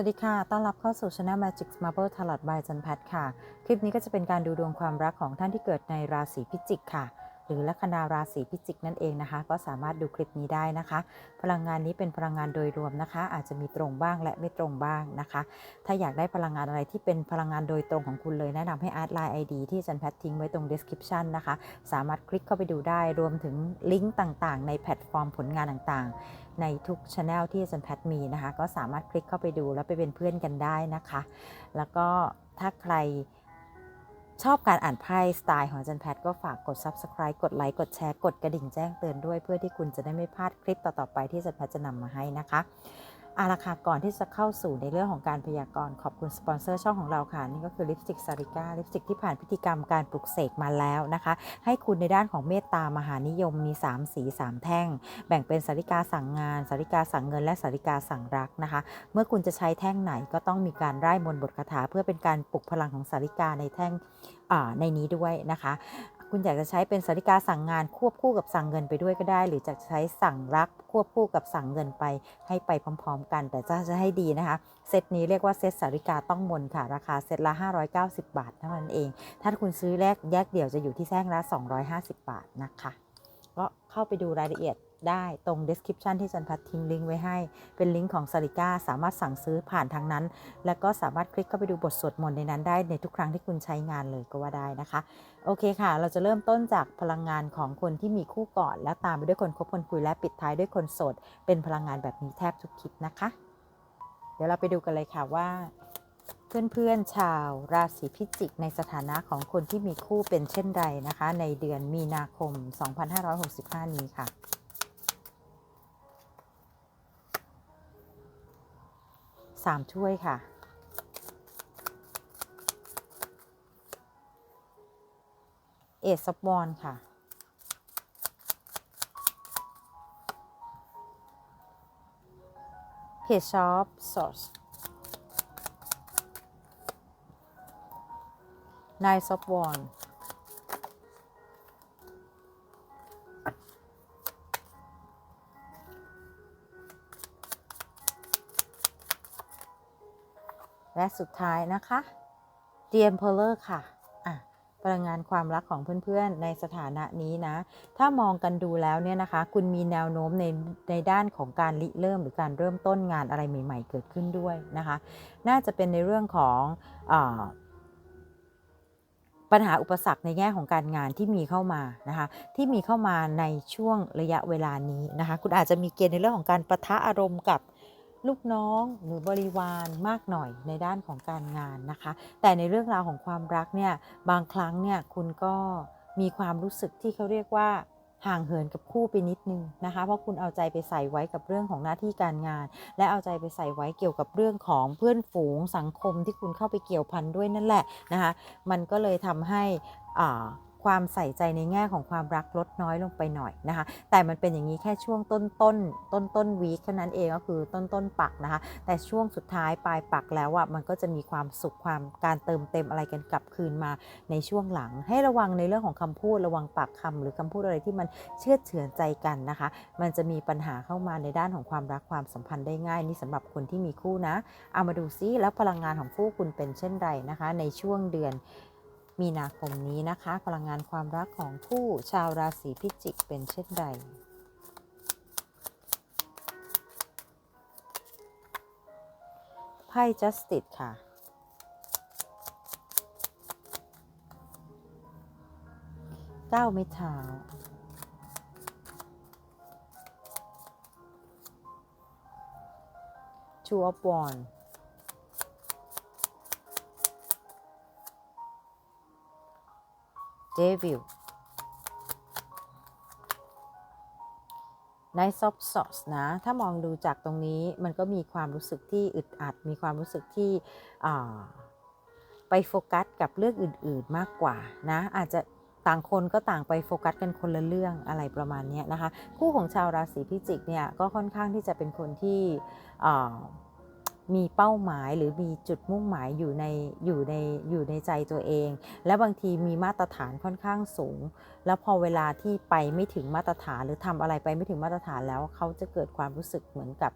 วัสดีค่ะ ต้อนรับเข้าสู่ช anel Magic Marble Tarot by จันแพทค่ะ คลิปนี้ก็จะเป็นการดูดวงความรักของท่านที่เกิดในราศีพิจิกค่ะ หรือลัคนาราศีพิจิกนั่นเองนะคะ ก็สามารถดูคลิปนี้ได้นะคะ พลังงานนี้เป็นพลังงานโดยรวมนะคะ อาจจะมีตรงบ้างและไม่ตรงบ้างนะคะ ถ้าอยากได้พลังงานอะไรที่เป็นพลังงานโดยตรงของคุณเลย แนะนำให้อาร์ตไลน์ไอดีที่จันแพททิ้งไว้ตรง description นะคะ สามารถคลิกเข้าไปดูได้รวมถึงลิงก์ต่างๆ ในแพลตฟอร์มผลงานต่างๆ ในทุกช anel ที่จันแพทมีนะคะ ก็สามารถคลิกเข้าไปดูแล้วไปเป็นเพื่อนกันได้นะคะ แล้วก็ถ้าใคร ชอบการอ่านไพ่สไตล์ของจันแพทก็ฝากกด subscribe กดไลค์กดแชร์กดกระดิ่งแจ้งเตือนด้วย เพื่อที่คุณจะได้ไม่พลาดคลิปต่อๆไปที่จันแพทจะนำมาให้นะคะ อาละค่ะก่อนที่จะเข้าสู่ในเรื่องของการพยากรณ์ขอบคุณสปอนเซอร์ช่องของเราค่ะ นี่ก็คือลิปสติกซาริก้าลิปสติกที่ผ่านพิธีกรรมการปลุกเสกมาแล้วนะคะ ให้คุณในด้านของเมตตามหานิยมมี 3 สี 3 แท่ง แบ่งเป็นสาริกาสั่งงานสาริกาสั่งเงินและสาริกาสั่งรักนะคะ เมื่อคุณจะใช้แท่งไหนก็ต้องมีการร่ายมนต์บทคาถาเพื่อเป็นการปลุกพลังของสาริกาในแท่งในนี้ด้วยนะคะ คุณอยากจะใช้เป็นสาริกาสั่งงานควบคู่กับสั่งเงินไปด้วยก็ได้ หรือจะใช้สั่งรักควบคู่กับสั่งเงินไป ให้ไปพร้อมๆ กัน แต่จะจะให้ดีนะคะ เซตนี้เรียกว่าเซตสาริกาต้องมนค่ะ ราคาเซตละ 590 บาทเท่านั้นเอง ถ้าคุณซื้อแรกแยกเดี่ยวจะอยู่ที่แท่งละ 250 บาทนะคะ ก็เข้าไปดูรายละเอียด ได้ตรง description ที่จันพัดทิ้งลิงก์ไว้ให้ เป็นลิงก์ของสาริก้าสามารถสั่งซื้อผ่านทางนั้น แล้วก็สามารถคลิกเข้าไปดูบทสวดมนต์ในนั้นได้ในทุกครั้งที่คุณใช้งานเลยก็ว่าได้นะคะ โอเคค่ะ เราจะเริ่มต้นจากพลังงานของคนที่มีคู่ก่อน แล้วตามไปด้วยคนคบคนคุยและปิดท้ายด้วยคนโสด เป็นพลังงานแบบนี้แทบทุกคลิปนะคะ เดี๋ยวเราไปดูกันเลยค่ะว่า เพื่อนๆชาวราศีพิจิกในสถานะของคนที่มีคู่เป็นเช่นไรนะคะ ในเดือนมีนาคม 2565 นี้ค่ะ สามถ้วยค่ะ เอซอฟวอนค่ะ เพจช็อปซอสนายซอฟวอน และสุดท้ายนะคะ The Emperor ค่ะอะพลังงานความรักของเพื่อนๆ ในสถานะนี้นะ ถ้ามองกันดูแล้วเนี่ยนะคะ คุณมีแนวโน้มในในด้านของการริเริ่มหรือการเริ่มต้นงานอะไรใหม่ ๆ เกิดขึ้นด้วยนะคะ น่าจะเป็นในเรื่องของอปัญหาอุปสรรคในแง่ของการงานที่มีเข้ามานะคะ ที่มีเข้ามาในช่วงระยะเวลานี้นะคะ คุณอาจจะมีเกณฑ์ในเรื่องของการประทะอารมณ์กับ ลูกน้องหรือบริวารมากหน่อยในด้านของการงานนะคะ แต่ในเรื่องราวของความรักเนี่ยบางครั้งเนี่ยคุณก็มีความรู้สึกที่เขาเรียกว่าห่างเหินกับคู่ไปนิดนึงนะคะ เพราะคุณเอาใจไปใส่ไว้กับเรื่องของหน้าที่การงาน และเอาใจไปใส่ไว้เกี่ยวกับเรื่องของเพื่อนฝูงสังคมที่คุณเข้าไปเกี่ยวพันด้วยนั่นแหละนะคะ มันก็เลยทำให้อ่า ความใส่ใจในแง่ของความรักลดน้อยลงไปหน่อยนะคะ แต่มันเป็นอย่างนี้แค่ช่วงต้นต้นต้นต้นวีคเท่านั้นเองก็คือต้นต้นปักนะคะ แต่ช่วงสุดท้ายปลายปักแล้วอะมันก็จะมีความสุขความการเติมเต็มอะไรกันกลับคืนมาในช่วงหลัง ให้ระวังในเรื่องของคำพูดระวังปากคำหรือคำพูดอะไรที่มันเชื่อเฉือนใจกันนะคะ มันจะมีปัญหาเข้ามาในด้านของความรักความสัมพันธ์ได้ง่ายนี่สำหรับคนที่มีคู่นะ เอามาดูซิแล้วพลังงานของคู่คุณเป็นเช่นไรนะคะ ในช่วงเดือน มีนาคมนี้นะคะ พลังงานความรักของคู่ชาวราศีพิจิกเป็นเช่นไรไพ่ justice ค่ะ เก้าไม้เท้า two of wands เดวิลในซอฟซอสนะ ถ้ามองดูจากตรงนี้มันก็มีความรู้สึกที่อึดอัด มีความรู้สึกที่ไปโฟกัสกับเรื่องอื่น ๆมากกว่านะ อาจจะต่างคนก็ต่างไปโฟกัสกันคนละเรื่องอะไรประมาณนี้นะคะ คู่ของชาวราศีพิจิกเนี่ยก็ค่อนข้างที่จะเป็นคนที่ มีเป้าหมายหรือมีจุดมุ่งหมายอยู่ในอยู่ในอยู่ในใจตัวเอง และบางทีมีมาตรฐานค่อนข้างสูง แล้วพอเวลาที่ไปไม่ถึงมาตรฐาน หรือทำอะไรไปไม่ถึงมาตรฐานแล้วเขาจะเกิดความรู้สึกเหมือนกับ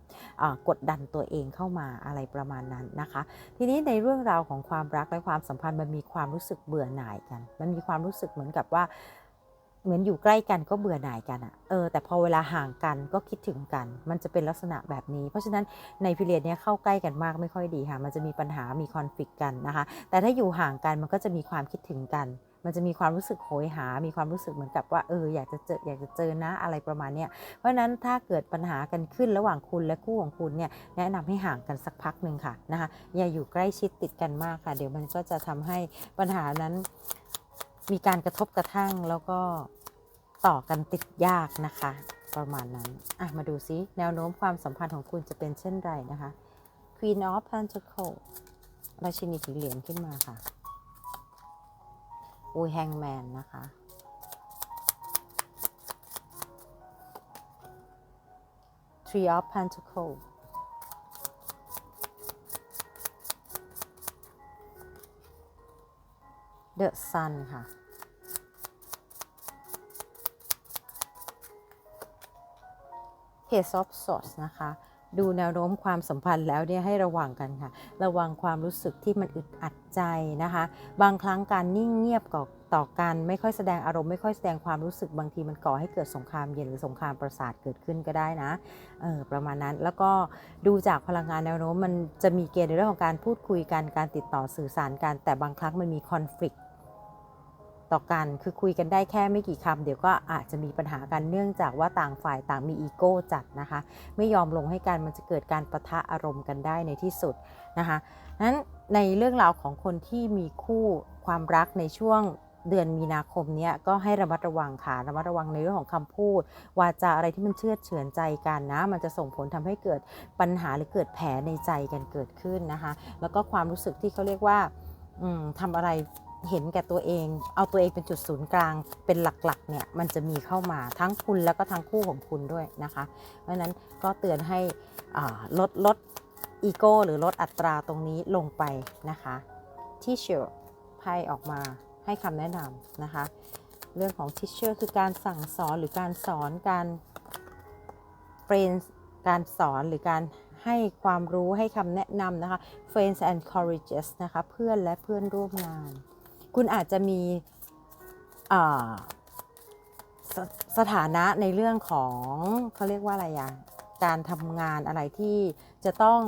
กดดันตัวเองเข้ามาอะไรประมาณนั้นนะคะ ทีนี้ในเรื่องราวของความรักและความสัมพันธ์มันมีความรู้สึกเบื่อหน่ายกัน มันมีความรู้สึกเหมือนกับว่า เหมือนอยู่ใกล้กันก็เบื่อหน่ายกันอะเออแต่พอเวลาห่างกันก็คิดถึงกัน มันจะเป็นลักษณะแบบนี้ เพราะฉะนั้นในพิเรียดเนี้ยเข้าใกล้กันมากไม่ค่อยดีค่ะ มันจะมีปัญหามีคอนฟ lict กันนะคะ แต่ถ้าอยู่ห่างกันมันก็จะมีความคิดถึงกัน มันจะมีความรู้สึกโหยหา มีความรู้สึกเหมือนกับว่าเอออยากจะเจออยากจะเจอนะอะไรประมาณเนี้ยเพราะฉะนั้นถ้าเกิดปัญหากันขึ้นระหว่างคุณและคู่ของคุณเนี่ยแนะนำให้ห่างกันสักพักหนึ่งค่ะนะคะอย่าอยู่ใกล้ชิดติดกันมากค่ะ เดี๋ยวมันก็จะทำให้ปัญหานั้น มีการกระทบกระทั่งแล้วก็ต่อกันติดยากนะคะ ประมาณนั้นอะมาดูซิแนวโน้มความสัมพันธ์ของคุณจะเป็นเช่นไรนะคะ Queen of Pentacles ราชินีถือเหรียญขึ้นมาค่ะอ้ยแฮงแมนนะคะ Three of Pentacles The Sun ค่ะ Page of Swords นะคะ ดูแนวโน้มความสัมพันธ์แล้วเนี่ยให้ระวังกันค่ะ ระวังความรู้สึกที่มันอึดอัด ใจนะคะ บางครั้งการนิ่งเงียบก่อต่อกันไม่ค่อยแสดงอารมณ์ไม่ค่อยแสดงความรู้สึกบางทีมันก่อให้เกิดสงครามเย็นหรือสงครามประสาทเกิดขึ้นก็ได้นะเออประมาณนั้นแล้วก็ดูจากพลังงานแนวโน้มมันจะมีเกณฑ์ในเรื่องของการพูดคุยกันการติดต่อสื่อสารกันแต่บางครั้งมันมีคอนฟ lict ต่อกันคือคุยกันได้แค่ไม่กี่คำเดี๋ยวก็อาจจะมีปัญหากันเนื่องจากว่าต่างฝ่ายต่างมีอีโก้จัดนะคะ ไม่ยอมลงให้กันมันจะเกิดการประทะอารมณ์กันได้ในที่สุดนะคะนั้น ในเรื่องราวของคนที่มีคู่ความรักในช่วงเดือนมีนาคมเนี้ยก็ให้ระมัดระวังค่ะระมัดระวังในเรื่องของคำพูด วาจาอะไรที่มันเชื่อดเฉือนใจกันนะ มันจะส่งผลทำให้เกิดปัญหาหรือเกิดแผลในใจกันเกิดขึ้นนะคะ แล้วก็ความรู้สึกที่เขาเรียกว่าอืมทำอะไรเห็นแก่ตัวเอง เอาตัวเองเป็นจุดศูนย์กลางเป็นหลักๆเนี่ยมันจะมีเข้ามาทั้งคุณแล้วก็ทั้งคู่ของคุณด้วยนะคะ เพราะฉะนั้นก็เตือนให้ลดลด อีโก้หรือลดอัตราตรงนี้ลงไปนะคะ ที่เชอร์ไพ่ออกมาให้คำแนะนำนะคะ เรื่องของ teacher คือการสั่งสอนหรือการสอนการเ r รนการสอนหรือการให้ความรู้ให้คำแนะนำนะคะ friends and colleagues นะคะ เพื่อนและเพื่อนร่วมงาน คุณอาจจะมีอ่าสสถานะในเรื่องของเขาเรียกว่าอะไรอะการทำงานอะไรที่จะต้อง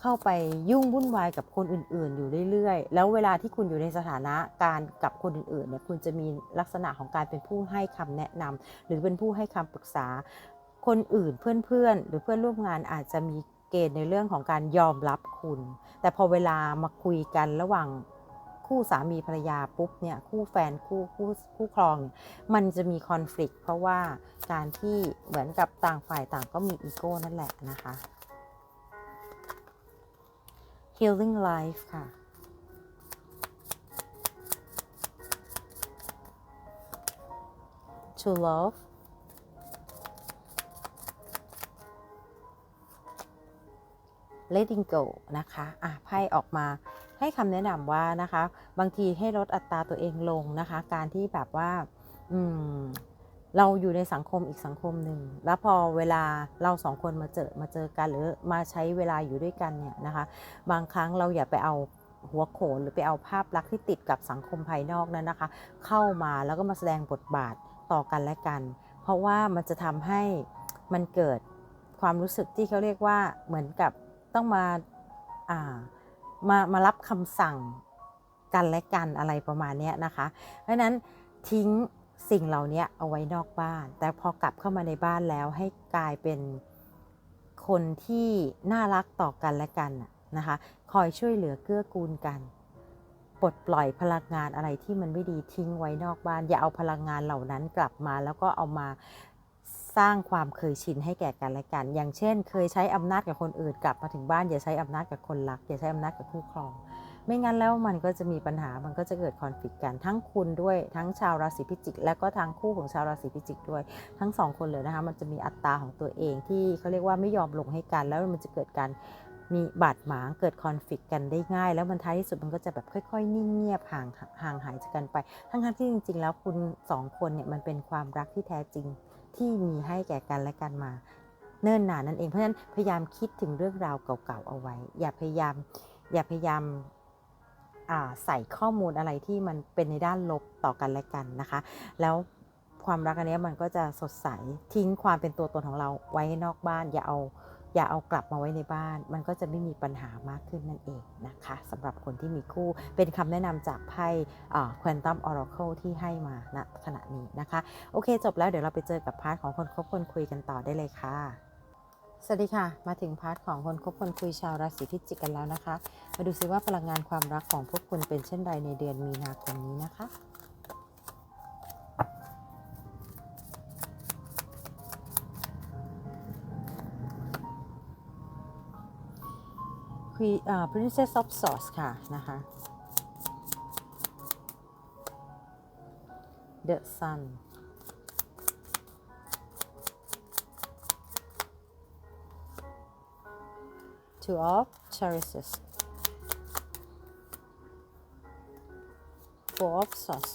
เข้าไปยุ่งวุ่นวายกับคนอื่นๆ อยู่เรื่อยๆ แล้วเวลาที่คุณอยู่ในสถานะการกับคนอื่นๆเนี่ยคุณจะมีลักษณะของการเป็นผู้ให้คำแนะนำหรือเป็นผู้ให้คำปรึกษา คนอื่นเพื่อนๆ หรือเพื่อนร่วมงานอาจจะมีเกณฑ์ในเรื่องของการยอมรับคุณ แต่พอเวลามาคุยกันระหว่างคู่สามีภรรยาปุ๊บเนี่ยคู่แฟนคู่คู่คู่ครองมันจะมีคอน FLICT เพราะว่าการที่เหมือนกับต่างฝ่ายต่างก็มีอีโก้นั่นแหละนะคะ Healing Life ค่ะ To Love letting go นะคะอะไพ่ออกมาให้คำแนะนำว่านะคะ บางทีให้ลดอัตราตัวเองลงนะคะ การที่แบบว่า อืม เราอยู่ในสังคมอีกสังคมหนึ่ง แล้วพอเวลาเราสองคนมาเจอมาเจอกันหรือมาใช้เวลาอยู่ด้วยกันเนี่ยนะคะ บางครั้งเราอย่าไปเอาหัวโขนหรือไปเอาภาพลักษณ์ที่ติดกับสังคมภายนอกนั้นนะคะ เข้ามาแล้วก็มาแสดงบทบาทต่อกันและกัน เพราะว่ามันจะทำให้มันเกิดความรู้สึกที่เขาเรียกว่าเหมือนกับต้องมาอ่ามามารับคำสั่งกันและกันอะไรประมาณนี้นะคะ เพราะฉะนั้นทิ้ง สิ่งเหล่านี้เอาไว้นอกบ้าน แต่พอกลับเข้ามาในบ้านแล้วให้กลายเป็นคนที่น่ารักต่อกันและกันนะนะคะ คอยช่วยเหลือเกื้อกูลกันปลดปล่อยพลังงานอะไรที่มันไม่ดีทิ้งไว้นอกบ้าน อย่าเอาพลังงานเหล่านั้นกลับมา แล้วก็เอามาสร้างความเคยชินให้แก่กันและกัน อย่างเช่น เคยใช้อำนาจกับคนอื่นกลับมาถึงบ้าน อย่าใช้อำนาจกับคนรัก อย่าใช้อำนาจกับคู่ครอง ไม่งั้นแล้วมันก็จะมีปัญหา มันก็จะเกิดคอนฟ lict กันทั้งคุณด้วยทั้งชาวราศีพิจิก และก็ทางคู่ของชาวราศีพิจิกด้วย ทั้งสองคนเลยนะคะ มันจะมีอัตราของตัวเองที่เขาเรียกว่าไม่ยอมลงให้กัน แล้วมันจะเกิดการมีบาดหมางเกิดคอนฟ lict กันได้ง่าย แล้วมันท้ายที่สุดมันก็จะแบบค่อยๆนิ่งเงียบห่างห่างหายจากกันไป ทั้งๆที่จริง ๆ แล้วคุณสองคนเนี่ยมันเป็นความรักที่แท้จริงที่มีให้แก่กันและกันมา เนิ่นนานนั่นเองเพราะฉะนั้นพยายามคิดถึงเรื่องราวเก่าๆเอาไว้ อย่าพยายามอย่าพยายาม ใส่ข้อมูลอะไรที่มันเป็นในด้านลบต่อกันและกันนะคะ แล้วความรักอันนี้มันก็จะสดใสทิ้งความเป็นตัวตนของเราไว้นอกบ้าน อย่าเอาอย่าเอากลับมาไว้ในบ้าน มันก็จะไม่มีปัญหามากขึ้นนั่นเองนะคะสำหรับคนที่มีคู่เป็นคำแนะนำจากไพ่ควอนตัมออร์เคิลที่ให้มาณขณะนี้นะคะ โอเคจบแล้วเดี๋ยวเราไปเจอกับพาร์ทของคนคบคนคุยกันต่อได้เลยค่ะ สวัสดีค่ะ มาถึงพาร์ทของคนคบคนคุยชาวราศีพิจิกกันแล้วนะคะ มาดูซิว่าพลังงานความรักของพวกคุณเป็นเช่นไรในเดือนมีนาคมนี้นะคะ Queen อ่า Princess of Swords ค่ะนะคะ The Sun Two of Charities Four of Swords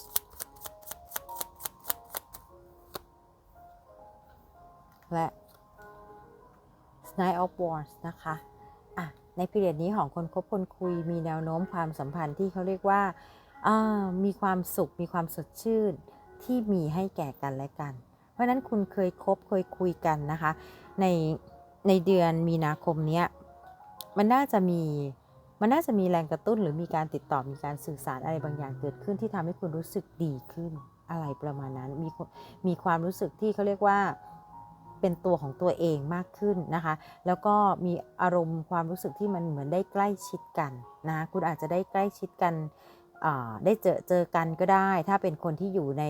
และ Nine of Wands นะคะอะในพีเรียดนี้ของคนคบคนคุยมีแนวโน้มความสัมพันธ์ที่เขาเรียกว่ามีความสุขมีความสดชื่นที่มีให้แก่กันและกัน เพราะนั้นคุณเคยคบเคยคุยกันนะคะ ในในเดือนมีนาคมเนี้ย มันน่าจะมี มันน่าจะมีแรงกระตุ้น หรือมีการติดต่อมีการสื่อสารอะไรบางอย่างเกิดขึ้นที่ทำให้คุณรู้สึกดีขึ้นอะไรประมาณนั้น มีมีความรู้สึกที่เขาเรียกว่าเป็นตัวของตัวเองมากขึ้นนะคะ แล้วก็มีอารมณ์ความรู้สึกที่มันเหมือนได้ใกล้ชิดกันนะ คุณอาจจะได้ใกล้ชิดกัน ได้เจอเจอกันก็ได้ ถ้าเป็นคนที่อยู่ใน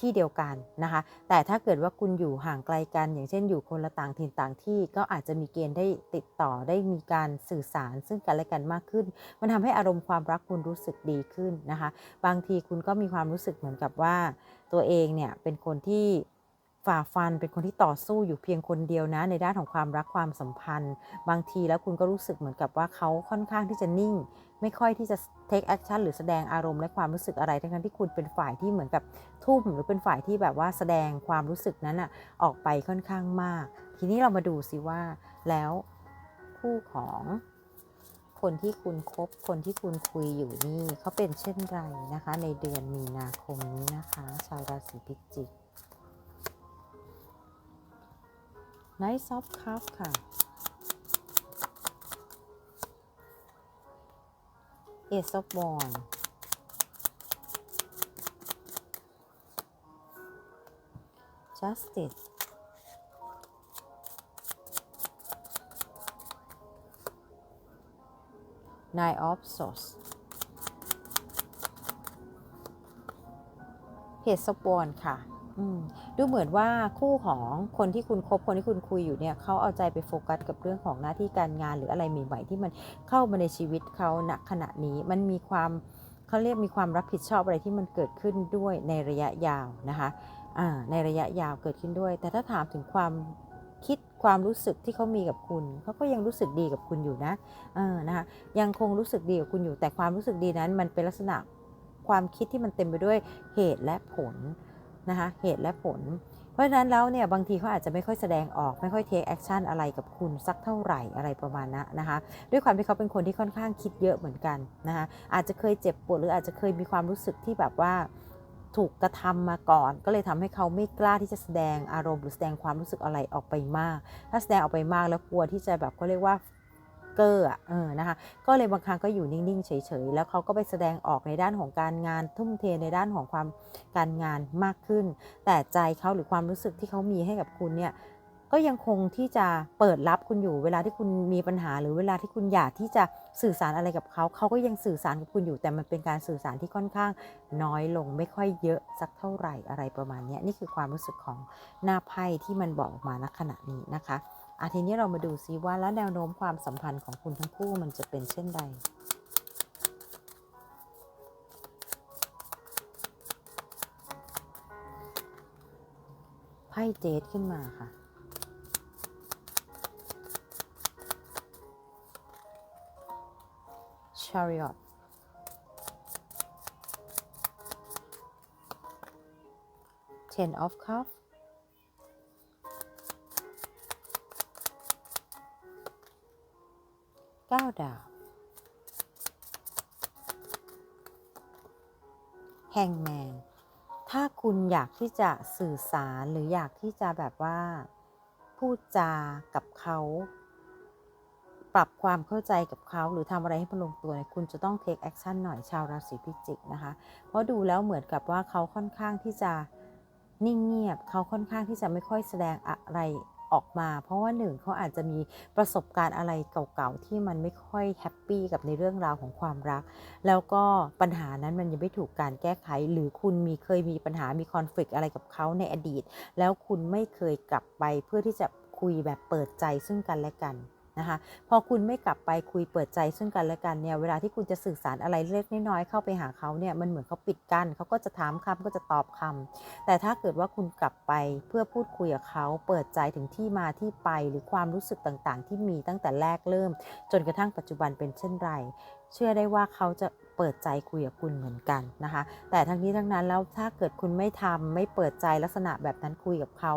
ที่เดียวกันนะคะ แต่ถ้าเกิดว่าคุณอยู่ห่างไกลกัน อย่างเช่นอยู่คนละต่างถิ่นต่างที่ก็อาจจะมีเกณฑ์ได้ติดต่อได้มีการสื่อสาร ซึ่งกันและกันมากขึ้น มันทำให้อารมณ์ความรักคุณรู้สึกดีขึ้นนะคะ บางทีคุณก็มีความรู้สึกเหมือนกับว่า ตัวเองเนี่ยเป็นคนที่ ฝ่าฟันเป็นคนที่ต่อสู้อยู่เพียงคนเดียวนะ ในด้านของความรักความสัมพันธ์ บางทีแล้วคุณก็รู้สึกเหมือนกับว่าเขาค่อนข้างที่จะนิ่ง ไม่ค่อยที่จะ take action หรือแสดงอารมณ์และความรู้สึกอะไร ทั้งที่คุณเป็นฝ่ายที่เหมือนกับทุ่ม หรือเป็นฝ่ายที่แบบว่าแสดงความรู้สึกนั้นอะออกไปค่อนข้างมาก ทีนี้เรามาดูสิว่าแล้วคู่ของคนที่คุณคบคนที่คุณคุยอยู่นี่เขาเป็นเช่นไรนะคะ ในเดือนมีนาคมนี้นะคะ ชาวราศีพิจิก ไนท์ซอฟต์คัฟค่ะ เอซอฟบอลจัสติสนายออฟซอสเพจสปอนค่ะ ดูเหมือนว่าคู่ของคนที่คุณคบคนที่คุณคุยอยู่เนี่ยเขาเอาใจไปโฟกัสกับเรื่องของหน้าที่การงานหรืออะไรใหม่ๆที่มันเข้ามาในชีวิตเขาณขณะนี้มันมีความเขาเรียกมีความรับผิดชอบอะไรที่มันเกิดขึ้นด้วยในระยะยาวนะคะในระยะยาวเกิดขึ้นด้วย แต่ถ้าถามถึงความคิดความรู้สึกที่เขามีกับคุณ เขาก็ยังรู้สึกดีกับคุณอยู่นะเออนะคะยังคงรู้สึกดีกับคุณอยู่ แต่ความรู้สึกดีนั้นมันเป็นลักษณะความคิดที่มันเต็มไปด้วยเหตุและผล นะคะเหตุและผล เพราะฉะนั้นแล้วเนี่ยบางทีเขาอาจจะไม่ค่อยแสดงออกไม่ค่อยเทคแอคชั่นอะไรกับคุณสักเท่าไหร่อะไรประมาณนั้นนะคะ ด้วยความที่เขาเป็นคนที่ค่อนข้างคิดเยอะเหมือนกันนะคะอาจจะเคยเจ็บปวดหรืออาจจะเคยมีความรู้สึกที่แบบว่าถูกกระทำมาก่อน ก็เลยทำให้เขาไม่กล้าที่จะแสดงอารมณ์หรือแสดงความรู้สึกอะไรออกไปมาก ถ้าแสดงออกไปมากแล้วกลัวที่จะแบบเขาเรียกว่า เกอร์อะเออนะคะก็เลยบางครั้งก็อยู่นิ่งๆ เฉยๆ แล้วเขาก็ไปแสดงออกในด้านของการงานทุ่มเทในด้านของความการงานมากขึ้น แต่ใจเขาหรือความรู้สึกที่เขามีให้กับคุณเนี่ยก็ยังคงที่จะเปิดรับคุณอยู่ เวลาที่คุณมีปัญหาหรือเวลาที่คุณอยากที่จะสื่อสารอะไรกับเขา เขาก็ยังสื่อสารกับคุณอยู่ แต่มันเป็นการสื่อสารที่ค่อนข้างน้อยลงไม่ค่อยเยอะสักเท่าไหร่อะไรประมาณนี้นี่คือความรู้สึกของหน้าไพ่ที่มันบอกออกมาณขณะนี้นะคะ อาทีนี้เรามาดูซิว่าแล้วแนวโน้มความสัมพันธ์ของคุณทั้งคู่มันจะเป็นเช่นใดไพ่เจดขึ้นมาค่ะ chariot ten of cup เก้าดาบแฮงแมน ถ้าคุณอยากที่จะสื่อสารหรืออยากที่จะแบบว่า พูดจากับเขา ปรับความเข้าใจกับเขาหรือทำอะไรให้มันลงตัวเนี่ยคุณจะต้อง take action หน่อยชาวราศีพิจิกนะคะ เพราะดูแล้วเหมือนกับว่าเขาค่อนข้างที่จะนิ่งเงียบ เขาค่อนข้างที่จะไม่ค่อยแสดงอะไร ออกมา เพราะว่าหนึ่งเขาอาจจะมีประสบการณ์อะไรเก่าๆที่มันไม่ค่อยแฮปปี้กับในเรื่องราวของความรัก แล้วก็ปัญหานั้นมันยังไม่ถูกการแก้ไข หรือคุณมีเคยมีปัญหามีคอน FLICT อะไรกับเขาในอดีต แล้วคุณไม่เคยกลับไปเพื่อที่จะคุยแบบเปิดใจซึ่งกันและกัน นะคะ พอคุณไม่กลับไปคุยเปิดใจซึ่งกันและกันเนี่ยเวลาที่คุณจะสื่อสารอะไรเล็กน้อยเข้าไปหาเขาเนี่ยมันเหมือนเขาปิดกั้นเขาก็จะถามคำก็จะตอบคำแต่ถ้าเกิดว่าคุณกลับไปเพื่อพูดคุยกับเขาเปิดใจถึงที่มาที่ไปหรือความรู้สึกต่างๆ ที่มีตั้งแต่แรกเริ่ม จนกระทั่งปัจจุบันเป็นเช่นไร เชื่อได้ว่าเขาจะเปิดใจคุยกับคุณเหมือนกันนะคะ แต่ทั้งนี้ทั้งนั้นแล้วถ้าเกิดคุณไม่ทำไม่เปิดใจลักษณะแบบนั้นคุยกับเขา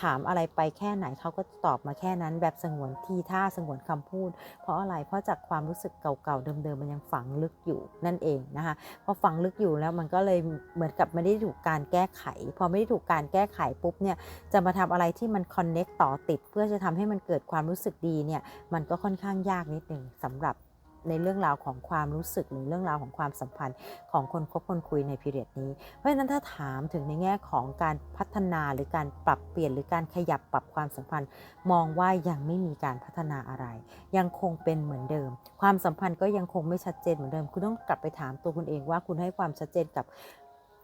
ถามอะไรไปแค่ไหนเขาก็ตอบมาแค่นั้นแบบสงวนทีท่าสงวนคำพูด เพราะอะไรเพราะจากความรู้สึกเก่าๆเดิมๆมันยังฝังลึกอยู่นั่นเองนะคะพอฝังลึกอยู่แล้วมันก็เลยเหมือนกับไม่ได้ถูกการแก้ไข พอไม่ได้ถูกการแก้ไขปุ๊บเนี่ยจะมาทำอะไรที่มันคอนเน็กต่อติด เพื่อจะทำให้มันเกิดความรู้สึกดีเนี่ยมันก็ค่อนข้างยากนิดหนึ่งสำหรับ ในเรื่องราวของความรู้สึกหรือเรื่องราวของความสัมพันธ์ของคนคบคนคุยในพีเรียดนี้ เพราะฉะนั้นถ้าถามถึงในแง่ของการพัฒนาหรือการปรับเปลี่ยนหรือการขยับปรับความสัมพันธ์ มองว่ายังไม่มีการพัฒนาอะไร ยังคงเป็นเหมือนเดิม ความสัมพันธ์ก็ยังคงไม่ชัดเจนเหมือนเดิม คุณต้องกลับไปถามตัวคุณเองว่าคุณให้ความชัดเจนกับ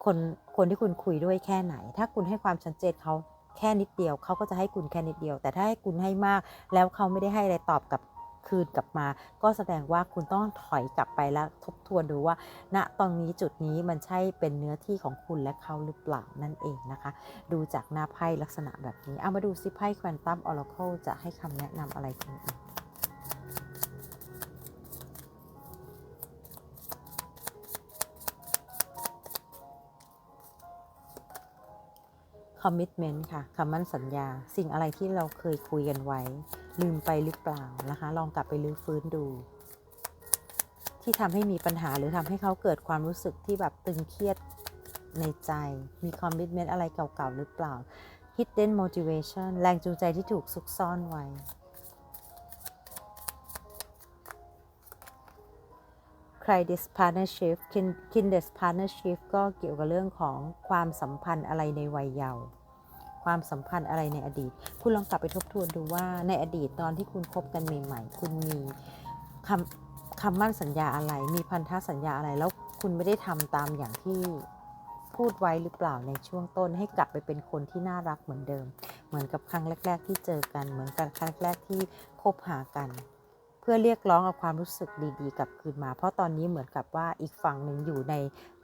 คนคนที่คุณคุยด้วยแค่ไหน ถ้าคุณให้ความชัดเจนเขาแค่นิดเดียวเขาก็จะให้คุณแค่นิดเดียว แต่ถ้าให้คุณให้มาก แล้วเขาไม่ได้ให้อะไรตอบกับ คืนกลับมา ก็แสดงว่าคุณต้องถอยกลับไปแล้วทบทวนดูว่า ณตอนนี้จุดนี้มันใช่เป็นเนื้อที่ของคุณและเขาหรือเปล่านั่นเองนะคะ ดูจากหน้าไพ่ลักษณะแบบนี้เอามาดูซิไพ่แควนตัมออร์เคิลจะให้คำแนะนำอะไรคุณอีก คอมมิ t เมนต์ค่ะคำมั่นสัญญา สิ่งอะไรที่เราเคยคุยกันไว้ ลืมไปหรือเปล่านะคะ ลองกลับไปรื้อฟื้นดู ที่ทำให้มีปัญหาหรือทำให้เขาเกิดความรู้สึกที่แบบตึงเครียดในใจ มีคอมมิ t เมนต์อะไรเก่าๆหรือเปล่า hidden motivation แรงจูงใจที่ถูกซุกซ่อนไว้ Credit partnership kin kindred partnership ก็เกี่ยวกับเรื่องของความสัมพันธ์อะไรในวัยเยาว์ความสัมพันธ์อะไรในอดีต คุณลองกลับไปทบทวนดูว่าในอดีตตอนที่คุณคบกันใหม่ๆ คุณมีคำคำมั่นสัญญาอะไร มีพันธสัญญาอะไร แล้วคุณไม่ได้ทำตามอย่างที่พูดไว้หรือเปล่าในช่วงต้นให้กลับไปเป็นคนที่น่ารักเหมือนเดิม เหมือนกับครั้งแรก ๆ ที่เจอกัน เหมือนกับครั้งแรกที่คบหากัน เพื่อเรียกร้องเอาความรู้สึกดีๆกลับคืนมา เพราะตอนนี้เหมือนกับว่าอีกฝั่งหนึ่งอยู่ใน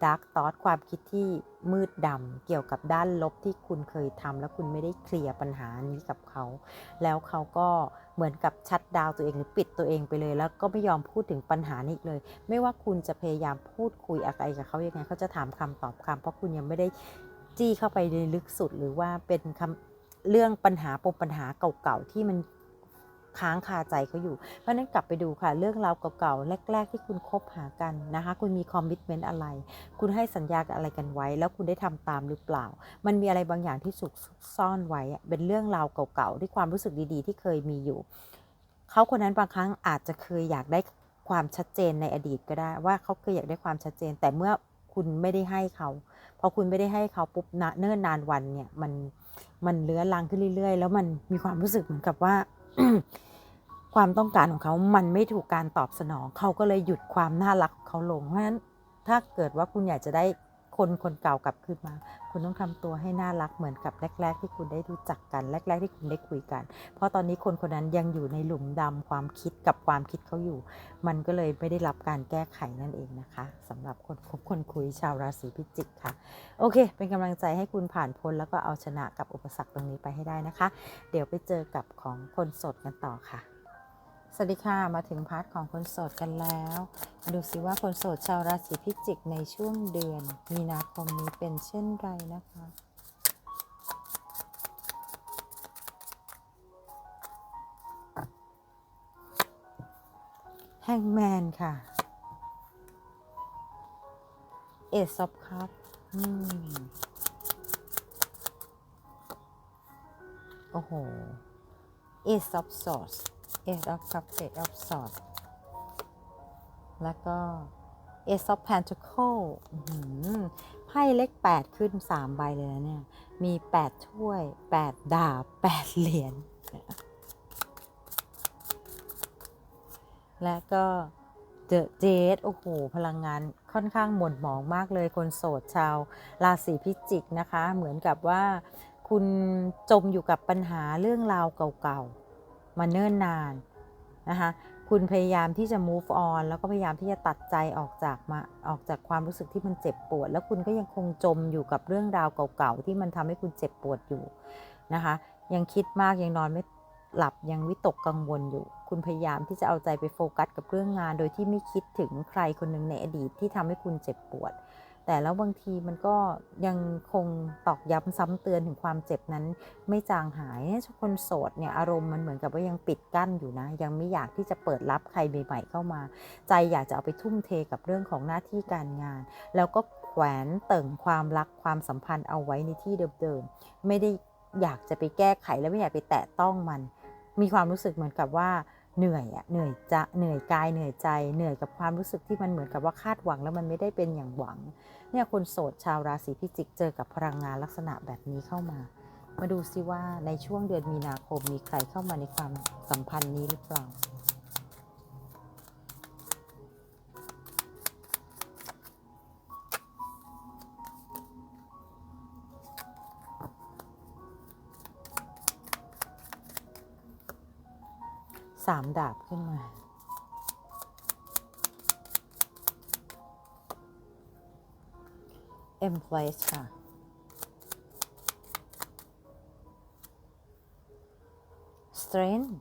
ดาร์กทอ t ความคิดที่มืดดำเกี่ยวกับด้านลบที่คุณเคยทำแล้วคุณไม่ได้เคลียร์ปัญหานี้กับเขา แล้วเขาก็เหมือนกับชัดดาวตัวเองหรือปิดตัวเองไปเลย แล้วก็ไม่ยอมพูดถึงปัญหานี้เลย ไม่ว่าคุณจะพยายามพูดคุยอะไรกับเขายังไงเขาจะถามคำตอบคำเพราะคุณยังไม่ได้จี้เข้าไปในลึกสุดหรือว่าเป็นคำเรื่องปัญหาปมปัญหาเก่าๆที่มัน ค้างคาใจเขาอยู่ เพราะนั้นกลับไปดูค่ะเรื่องราวเก่าๆแรก ๆ ที่คุณคบหากันนะคะ คุณมีคอมมิชเมนต์อะไร คุณให้สัญญากับอะไรกันไว้ แล้วคุณได้ทำตามหรือเปล่า มันมีอะไรบางอย่างที่สุกซ่อนไว้ เป็นเรื่องราวเก่าๆที่ความรู้สึกดีๆ ที่เคยมีอยู่เขาคนนั้นบางครั้งอาจจะเคยอยากได้ความชัดเจนในอดีตก็ได้ว่าเขาเคยอยากได้ความชัดเจน แต่เมื่อคุณไม่ได้ให้เขาพอคุณไม่ได้ให้เขาปุ๊บนะเนิ่นนานวันเนี่ยมันมันเลื้อรังขึ้นเรื่อย ๆ แล้วมันมีความรู้สึกเหมือนกับว่า ความต้องการของเขามันไม่ถูกการตอบสนอง เขาก็เลยหยุดความน่ารักเขาลง เพราะฉะนั้นถ้าเกิดว่าคุณอยากจะได้คนคนเก่ากลับคืนมา คุณต้องทำตัวให้น่ารักเหมือนกับแรก ๆ ที่คุณได้รู้จักกัน แรก ๆ ที่คุณได้คุยกัน เพราะตอนนี้คนคนนั้นยังอยู่ในหลุมดำความคิดกับความคิดเขาอยู่ มันก็เลยไม่ได้รับการแก้ไขนั่นเองนะคะสำหรับคนคบคนคุยชาวราศีพิจิกค่ะ โอเค เป็นกำลังใจให้คุณผ่านพ้นแล้วก็เอาชนะกับอุปสรรคตรงนี้ไปให้ได้นะคะ เดี๋ยวไปเจอกับของคนสดกันต่อค่ะ สวัสดีค่ะ มาถึงพาร์ทของคนโสดกันแล้ว มาดูสิว่าคนโสดชาวราศีพิจิกในช่วงเดือน มีนาคมนี้เป็นเช่นไรนะคะแฮงแมนค่ะ เอซอฟครับอืมโอ้ โห Ace of Swords Ace of Cups Ace of Swords แล้วก็ A of Pentacle ไพ่เลข8 ขึ้น 3 ใบเลยนะเนี่ย มี 8 ถ้วย 8 ดาบ 8 เหรียญและก็ The Jade โอ้โห พลังงานค่อนข้างหม่นหมองมากเลยคนโสดชาว ราศีพิจิกนะคะ เหมือนกับว่า คุณจมอยู่กับปัญหาเรื่องราวเก่าๆ มาเนิ่นนานนะคะคุณพยายามที่จะ move on แล้วก็พยายามที่จะตัดใจออกจากมาออกจากความรู้สึกที่มันเจ็บปวด แล้วคุณก็ยังคงจมอยู่กับเรื่องราวเก่าๆที่มันทำให้คุณเจ็บปวดอยู่นะคะยังคิดมากยังนอนไม่หลับยังวิตกกังวลอยู่ คุณพยายามที่จะเอาใจไปโฟกัสกับเรื่องงาน โดยที่ไม่คิดถึงใครคนหนึ่งในอดีตที่ทำให้คุณเจ็บปวด แต่แล้วบางทีมันก็ยังคงตอกย้ำซ้ำเตือนถึงความเจ็บนั้น ไม่จางหายเนี่ยคนโสดเนี่ยอารมณ์มันเหมือนกับว่ายังปิดกั้นอยู่นะ ยังไม่อยากที่จะเปิดรับใครใหม่ๆเข้ามา ใจอยากจะเอาไปทุ่มเทกับเรื่องของหน้าที่การงาน แล้วก็แขวนเติ่งความรักความสัมพันธ์เอาไว้ในที่เดิมๆไม่ได้อยากจะไปแก้ไขและไม่อยากไปแตะต้องมัน มีความรู้สึกเหมือนกับว่า เหนื่อยอะเหนื่อยจะเหนื่อยกายเหนื่อยใจ เหนื่อยกับความรู้สึกที่มันเหมือนกับว่าคาดหวังแล้วมันไม่ได้เป็นอย่างหวัง เนี่ยคนโสดชาวราศีพิจิกเจอกับพลังงานลักษณะแบบนี้เข้ามา มาดูซิว่าในช่วงเดือนมีนาคมมีใครเข้ามาในความสัมพันธ์นี้หรือเปล่า สามดาบขึ้นมา M place ค่ะ strength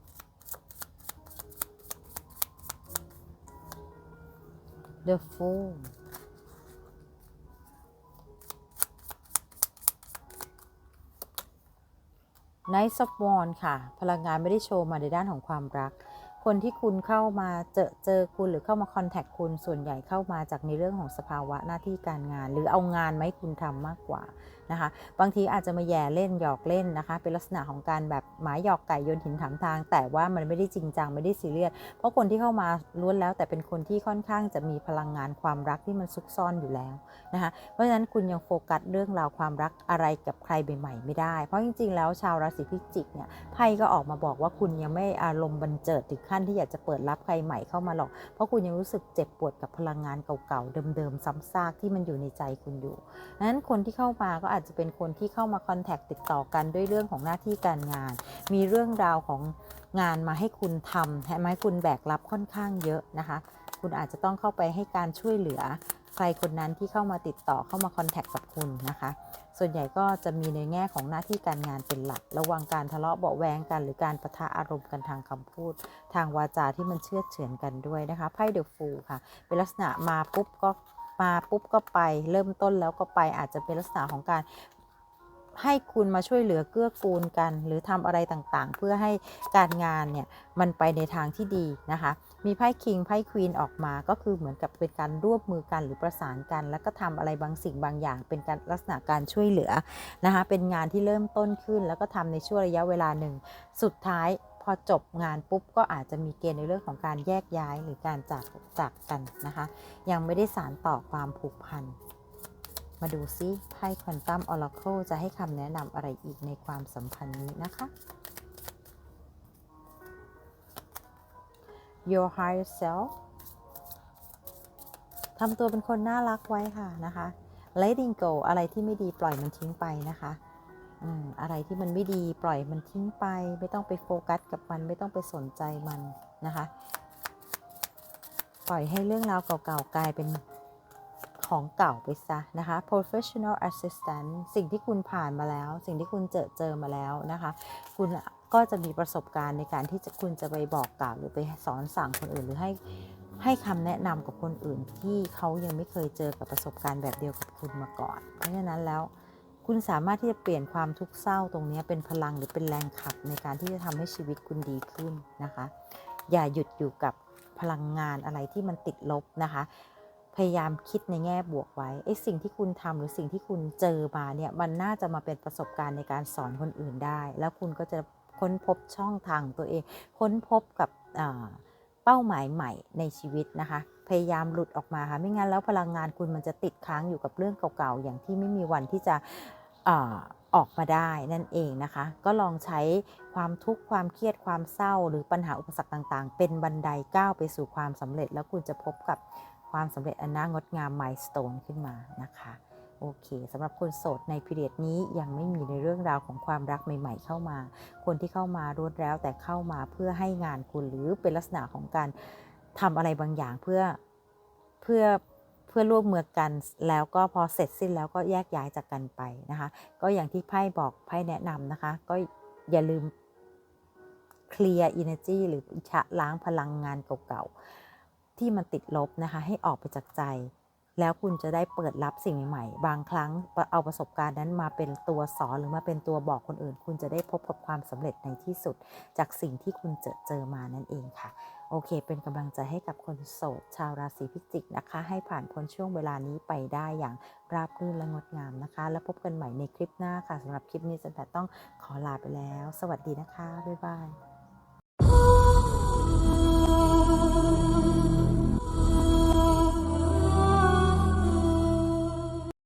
the fool Knight of w a n d ค่ะ พลังงานไม่ได้โชว์มาในด้านของความรัก คนที่คุณเข้ามาเจอเจอคุณหรือเข้ามาคอนแทคคุณส่วนใหญ่เข้ามาจากในเรื่องของสภาวะหน้าที่การงาน หรือเอางานมาให้คุณทำมากกว่า นะคะ บางทีอาจจะมาแย่เล่นหยอกเล่นนะคะ เป็นลักษณะของการแบบหมายหยอกไก่โยนหินถามทาง แต่ว่ามันไม่ได้จริงจังไม่ได้ซีเรียสเพราะคนที่เข้ามาล้วนแล้วแต่เป็นคนที่ค่อนข้างจะมีพลังงานความรักที่มันซุกซ่อนอยู่แล้วนะคะ เพราะฉะนั้นคุณยังโฟกัสเรื่องราวความรักอะไรกับใครใหม่ๆไม่ได้ เพราะจริงๆ แล้วชาวราศีพิจิกเนี่ยไพ่ก็ออกมาบอกว่าคุณยังไม่อารมณ์บันเจิดถึงขั้นที่อยากจะเปิดรับใครใหม่เข้ามาหรอก เพราะคุณยังรู้สึกเจ็บปวดกับพลังงานเก่าๆเดิมๆซ้ำซากที่มันอยู่ในใจคุณอยู่ดังนั้นคนที่เข้ามาก็อาจจะเป็นคนที่เข้ามาคอนแทคติดต่อกันด้วยเรื่องของหน้าที่การงาน มีเรื่องราวของงานมาให้คุณทำให้มให้คุณแบกรับค่อนข้างเยอะนะคะ คุณอาจจะต้องเข้าไปให้การช่วยเหลือใครคนนั้นที่เข้ามาติดต่อเข้ามาคอนแทคกับคุณนะคะ ส่วนใหญ่ก็จะมีในแง่ของหน้าที่การงานเป็นหลัก ระวังการทะเลาะเบาแวงกัน หรือการประทะอารมณ์กันทางคำพูด ทางวาจาที่มันเชื่อเฉือนกันด้วยนะคะ ไพ่เดอะฟูค่ะ เป็นลักษณะมาปุ๊บก็ มาปุ๊บก็ไป เริ่มต้นแล้วก็ไปอาจจะเป็นลักษณะของการให้คุณมาช่วยเหลือเกื้อกูลกัน หรือทำอะไรต่างๆ เพื่อให้การงานเนี่ยมันไปในทางที่ดีนะคะ มีไพ่คิงไพ่ควีนออกมาก็คือเหมือนกับเป็นการร่วมมือกันหรือประสานกัน แล้วก็ทำอะไรบางสิ่งบางอย่าง เป็นการลักษณะการช่วยเหลือนะคะเป็นงานที่เริ่มต้นขึ้น แล้วก็ทำในช่วงระยะเวลาหนึ่งสุดท้าย พอจบงานปุ๊บก็อาจจะมีเกณฑ์ในเรื่องของการแยกย้ายหรือการจากจากกันนะคะ ยังไม่ได้สารต่อความผูกพัน มาดูซิไพ่ควอนตัมออร์เคิลจะให้คำแนะนำอะไรอีกในความสัมพันธ์นี้นะคะ Your higher self ทำตัวเป็นคนน่ารักไว้ค่ะนะคะ letting go อะไรที่ไม่ดีปล่อยมันทิ้งไปนะคะ อะไรที่มันไม่ดีปล่อยมันทิ้งไป ไม่ต้องไปโฟกัสกับมัน ไม่ต้องไปสนใจมันนะคะ ปล่อยให้เรื่องราวเก่าๆกลายเป็นขของเก่าไปซะนะคะ professional assistant สิ่งที่คุณผ่านมาแล้ว สิ่งที่คุณเจอเจอมาแล้วนะคะ คุณก็จะมีประสบการณ์ในการที่จะคุณจะไปบอกกล่าวหรือไปสอนสั่งคนอื่นหรือให้ให้คำแนะนำกับคนอื่นที่เขายังไม่เคยเจอกับประสบการณ์แบบเดียวกับคุณมาก่อน เพราะฉะนั้นแล้ว คุณสามารถที่จะเปลี่ยนความทุกข์เศร้าตรงนี้เป็นพลังหรือเป็นแรงขับในการที่จะทำให้ชีวิตคุณดีขึ้นนะคะ อย่าหยุดอยู่กับพลังงานอะไรที่มันติดลบนะคะ พยายามคิดในแง่บวกไว้ไอ้สิ่งที่คุณทำหรือสิ่งที่คุณเจอมาเนี่ยมันน่าจะมาเป็นประสบการณ์ในการสอนคนอื่นได้ แล้วคุณก็จะค้นพบช่องทางตัวเอง ค้นพบกับเป้าหมายใหม่ในชีวิตนะคะ พยายามหลุดออกมาค่ะไม่งั้นแล้วพลังงานคุณมันจะติดค้างอยู่กับเรื่องเก่าๆอย่างที่ไม่มีวันที่จะออกมาได้นั่นเองนะคะ ก็ลองใช้ความทุกข์ความเครียดความเศร้า หรือปัญหาอุปสรรคต่างๆ เป็นบันไดก้าวไปสู่ความสำเร็จ แล้วคุณจะพบกับความสำเร็จอันน่างดงามไมล์สโตนขึ้นมานะคะโอเคสำหรับคนโสดในพีเรียดนี้ยังไม่มีในเรื่องราวของความรักใหม่ ๆ เข้ามา คนที่เข้ามารวดแล้วแต่เข้ามาเพื่อให้งานคุณหรือเป็นลักษณะของการ ทำอะไรบางอย่างเพื่อเพื่อเพื่อร่วมมือกันแล้วก็พอเสร็จสิ้นแล้วก็แยกย้ายจากกันไปนะคะ ก็อย่างที่ไพ่บอกไพ่แนะนำนะคะ ก็อย่าลืมเคลียร์ energy หรือชะล้างพลังงานเก่าๆ ที่มันติดลบนะคะ ให้ออกไปจากใจ แล้วคุณจะได้เปิดรับสิ่งใหม่ๆ บางครั้งเอาประสบการณ์นั้นมาเป็นตัวสอนหรือมาเป็นตัวบอกคนอื่น คุณจะได้พบกับความสำเร็จในที่สุด จากสิ่งที่คุณเจอเจอมานั่นเองค่ะ โอเค เป็นกำลังใจให้กับคนโสด ชาวราศีพิจิกนะคะ ให้ผ่านพ้นช่วงเวลานี้ไปได้อย่างราบรื่นและงดงามนะคะ แล้วพบกันใหม่ในคลิปหน้าค่ะสำหรับคลิปนี้จันแต่ต้องขอลาไปแล้ว สวัสดีนะคะ บ๊ายบาย